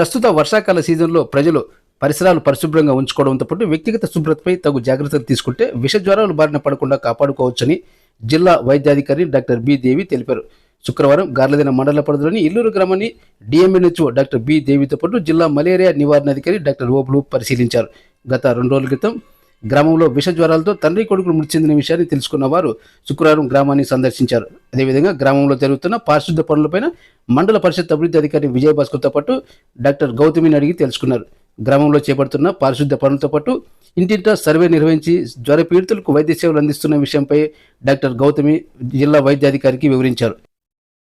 ప్రస్తుత వర్షాకాల సీజన్లో ప్రజలు పరిసరాలు పరిశుభ్రంగా ఉంచుకోవడంతో పాటు వ్యక్తిగత శుభ్రతపై తగు జాగ్రత్తలు తీసుకుంటే విష జ్వరాలు బారిన పడకుండా కాపాడుకోవచ్చని జిల్లా వైద్యాధికారి డాక్టర్ బి దేవి తెలిపారు. శుక్రవారం గార్లదిన మండల పరిధిలోని ఇల్లూరు గ్రామాన్ని డిఎంఎన్హెచ్ఓ డాక్టర్ బి దేవితో పాటు జిల్లా మలేరియా నివారణాధికారి డాక్టర్ ఓబులు పరిశీలించారు. గత రెండు రోజుల క్రితం గ్రామంలో విష జ్వరాలతో తండ్రి కొడుకులు మృతి చెందిన విషయాన్ని తెలుసుకున్న వారు శుక్రవారం గ్రామాన్ని సందర్శించారు. అదేవిధంగా గ్రామంలో జరుగుతున్న పారిశుద్ధ పనులపైన మండల పరిషత్ అభివృద్ధి అధికారి విజయభాస్కర్తో పాటు డాక్టర్ గౌతమిని అడిగి తెలుసుకున్నారు. గ్రామంలో చేపడుతున్న పారిశుద్ధ పనులతో పాటు ఇంటింటా సర్వే నిర్వహించి జ్వర పీడితులకు వైద్య సేవలు అందిస్తున్న విషయంపై డాక్టర్ గౌతమి జిల్లా వైద్యాధికారికి వివరించారు.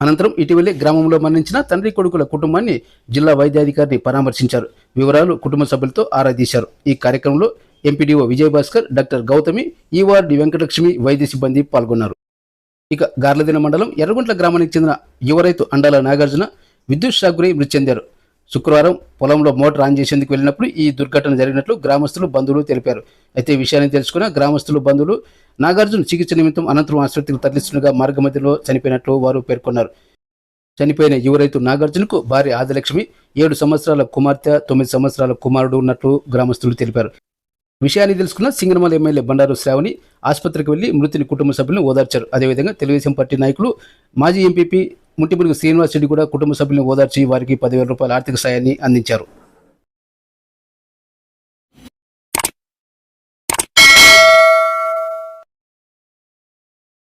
అనంతరం ఇటీవలే గ్రామంలో మరణించిన తండ్రి కొడుకుల కుటుంబాన్ని జిల్లా వైద్యాధికారిని పరామర్శించారు. వివరాలు కుటుంబ సభ్యులతో ఆరా తీశారు. ఈ కార్యక్రమంలో ఎంపీడీఓ విజయభాస్కర్ డాక్టర్ గౌతమి ఈవార్డు వెంకటలక్ష్మి వైద్య సిబ్బంది పాల్గొన్నారు. ఇక గార్లదిన మండలం ఎర్రగుంట్ల గ్రామానికి చెందిన యువ రైతు అండాల నాగార్జున విద్యుత్ షాక్ గురై మృతి చెందారు. శుక్రవారం పొలంలో మోటార్ ఆన్ చేసేందుకు వెళ్ళినప్పుడు ఈ దుర్ఘటన జరిగినట్లు గ్రామస్తులు బంధువులు తెలిపారు. అయితే విషయాన్ని తెలుసుకున్న గ్రామస్తులు బంధువులు నాగార్జున చికిత్స నిమిత్తం అనంతరం ఆసుపత్రికి తరలిస్తుండగా మార్గమధ్యలో చనిపోయినట్లు వారు పేర్కొన్నారు. చనిపోయిన యువ రైతు నాగార్జునకు భార్య ఆదిలక్ష్మి ఏడు సంవత్సరాల కుమార్తె తొమ్మిది సంవత్సరాల కుమారుడు ఉన్నట్లు గ్రామస్తులు తెలిపారు. విషయాన్ని తెలుసుకున్న సింగనమల ఎమ్మెల్యే బండారు శ్రావణి ఆసుపత్రికి వెళ్ళి మృతుని కుటుంబ సభ్యులను ఓదార్చారు. అదేవిధంగా తెలుగుదేశం పార్టీ నాయకులు మాజీ ఎంపీపీ ముట్టిమురుగు శ్రీనివాస్ రెడ్డి కూడా కుటుంబ సభ్యులను ఓదార్చి వారికి పదివేల రూపాయల ఆర్థిక సాయాన్ని అందించారు.